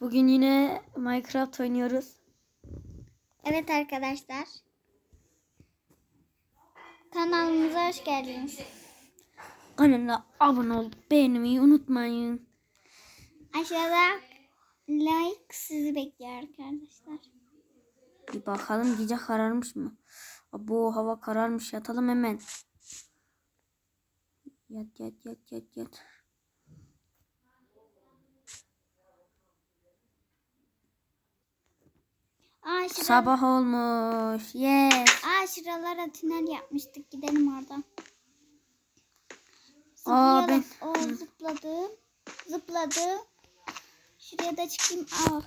Bugün yine Minecraft oynuyoruz. Evet arkadaşlar. Kanalımıza hoş geldiniz. Kanala abone ol, beğenmeyi unutmayın. Aşağıda like sizi bekliyor arkadaşlar. Bir bakalım gece kararmış mı? Bu hava kararmış yatalım hemen. Yat yat yat yat yat. Aa, Sabah olmuş. Yes. Aa şuralara tünel yapmıştık. Gidelim oradan. Aa, ben-. O zıpladım. Zıpladım. Şuraya da çıkayım. Ah.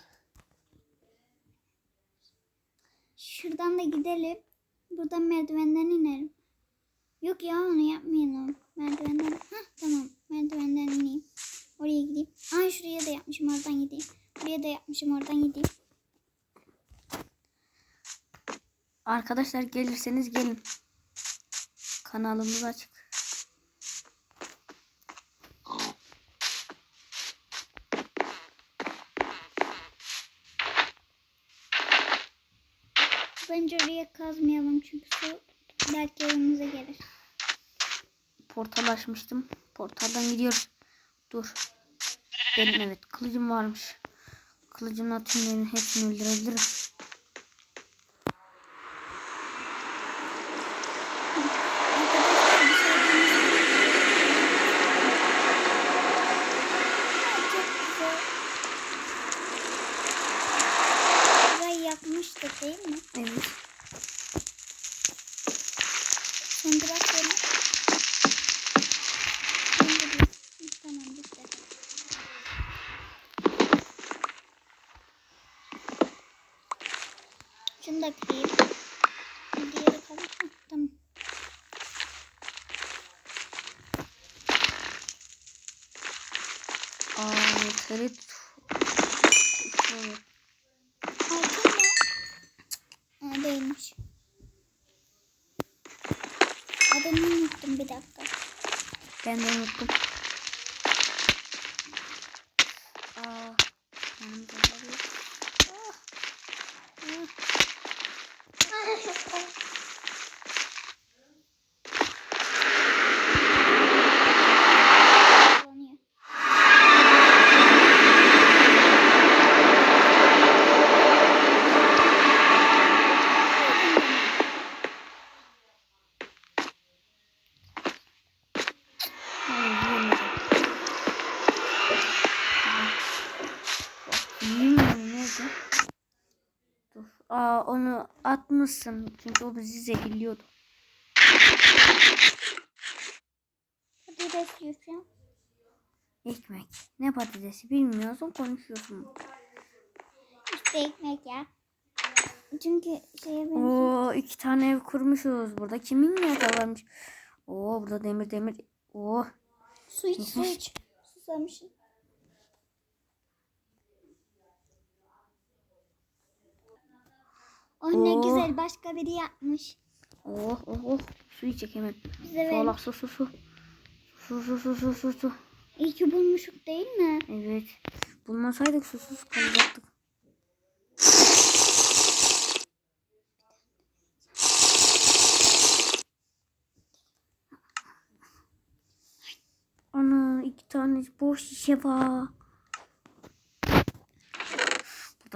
Şuradan da gidelim. Buradan merdivenden inelim. Yok ya onu yapmayalım. Merdivenden. Hah tamam. Merdivenden ineyim. Oraya gideyim. Aa şuraya da yapmışım oradan gideyim. Buraya da yapmışım oradan gideyim. Arkadaşlar gelirseniz gelin. Kanalımız açık. Bence oraya kazmayalım çünkü su belki evimize gelir. Portal açmıştım. Portaldan gidiyoruz. Dur. Benim evet kılıcım varmış. Kılıcımla tümlerin hepsini öldürebilirim. Arkadaşlar bir şey diyeyim. Çok güzel. Burayı yakmıştık değil mi? Evet. Söndürek beni. Söndüreyim. Tamam bitti. Şunu da kırayım. Diğeri kalır? Tamam. Aa. Evet. Altın mı? Aa değilmiş. Unuttum bir dakika. Ben de unuttum. Aa. yanımda var ya. Kullanıyor. Aa onu atmışsın. Çünkü o bizi zehirliyordu. Patates yiyorsun. Ekmek. Ne patatesi bilmiyorsun konuşuyorsun. İşte ekmek ya. Çünkü şeye benziyor. Oo iki tane ev kurmuşuz burada. Kimin yatağı varmış? Oo burada demir demir. Oo Su iç su iç. Susamışım. Oh ne Oo. güzel başka biri yapmış. oh oh oh. Su içecek hemen. Bize ver. Solak su su su. Su su su su su su. İyi ki bulmuşuk değil mi? Evet. Bulmasaydık susuz kalacaktık. Ana iki tane boş şişe var.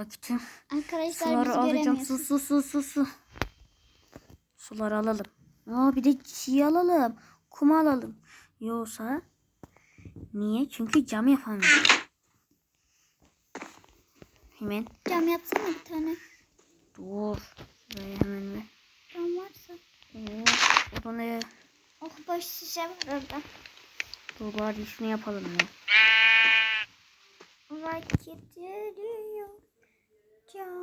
Tüm Arkadaşlar suları bizi alacağım. Su su su su su. Suları alalım. Aa, bir de çiğ alalım. Kum alalım. Yoksa niye? Çünkü cam yapamıyorum. Hemen Cam yapsana bir tane. Dur. Buraya hemen ver. Cam varsa. Oo, o ne? Oh boş şişe var orada. Dur bari şunu yapalım ya. Vakitleri 귀여워.